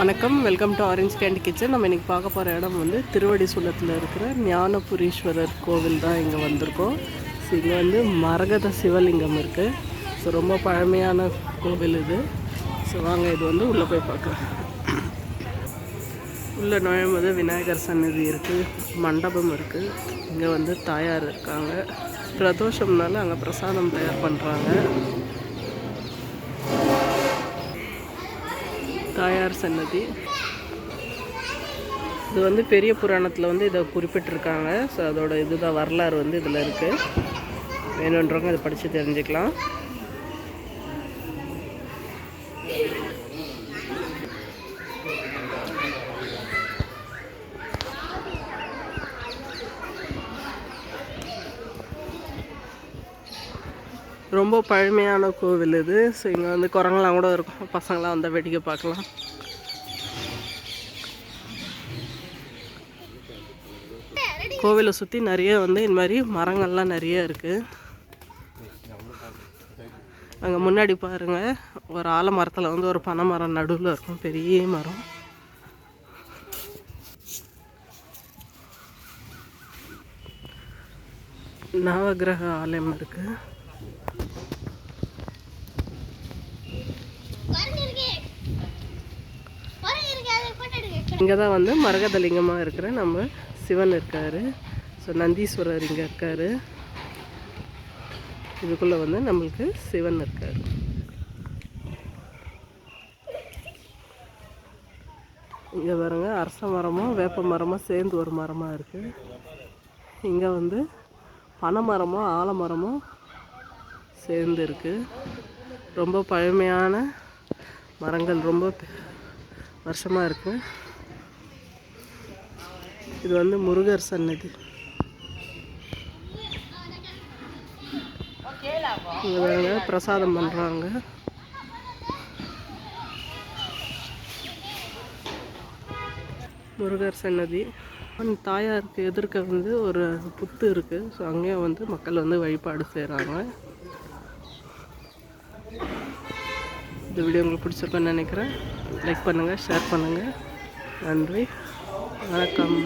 வணக்கம். Welcome to orange candy kitchen நம்ம இன்றைக்கி பார்க்க போகிற இடம் வந்து திருவடி சுலத்தில் இருக்கிற ஞானபுரீஸ்வரர் கோவில் தான் இங்கே வந்திருக்கோம். ஸோ இங்கே வந்து மரகத சிவலிங்கம் இருக்குது ஸோ ரொம்ப பழமையான கோவில் இது. ஸோ வாங்க இது வந்து உள்ளே போய் பார்க்கலாம். உள்ளே நுழையும்போது விநாயகர் சன்னதி இருக்குது மண்டபம் இருக்குது இங்கே வந்து தாயார் இருக்காங்க. பிரதோஷம்னால அங்கே பிரசாதம் தயார் பண்ணுறாங்க தாயார் சன்னதி. இது வந்து பெரிய புராணத்தில் வந்து இதை குறிப்பிட்டிருக்காங்க. ஸோ அதோட இதுதான் வரலாறு வந்து இதில் இருக்குது வேணுன்றவங்க இதை படித்து தெரிஞ்சுக்கலாம். ரொம்ப பழமையான கோவில் இது. ஸோ இங்கே வந்து குரங்கெல்லாம் கூட இருக்கும். பசங்களாம் வந்தால் வேடிக்கை பார்க்கலாம். கோவிலை சுற்றி நிறைய வந்து இந்த மாதிரி மரங்கள்லாம் நிறைய இருக்குது அங்கே முன்னாடி பாருங்கள் ஒரு ஆலமரத்தில் வந்து ஒரு பனை மரம் நடுவில் இருக்கும். பெரிய மரம். நவகிரக ஆலயம் இருக்குது இங்கே தான் வந்து மரகதலிங்கமாக இருக்கிற நம்ம சிவன் இருக்கார். ஸோ நந்தீஸ்வரர் இங்கே இருக்கார். இதுக்குள்ளே வந்து நம்மளுக்கு சிவன் இருக்கார். இங்கே பாருங்க அரச மரமும் வேப்ப மரமும் சேர்ந்து ஒரு மரமாக இருக்குது இங்கே வந்து பனை மரமும் ஆலமரமும் சேர்ந்து இருக்குது ரொம்ப பழமையான மரங்கள் ரொம்ப வருஷமாக இருக்குது இது வந்து முருகர் சன்னதி. இங்க பிரசாதம் பண்ணுறாங்க முருகர் சன்னதி. அந்த தாயாருக்கு எதிர்க்க வந்து ஒரு புத்து இருக்குது ஸோ அங்கேயும் வந்து மக்கள் வந்து வழிபாடு செய்கிறாங்க இந்த வீடியோ உங்களுக்கு பிடிச்சிருக்குன்னு நினைக்கிறேன். லைக் பண்ணுங்கள் ஷேர் பண்ணுங்கள் நன்றி. வணக்கம்.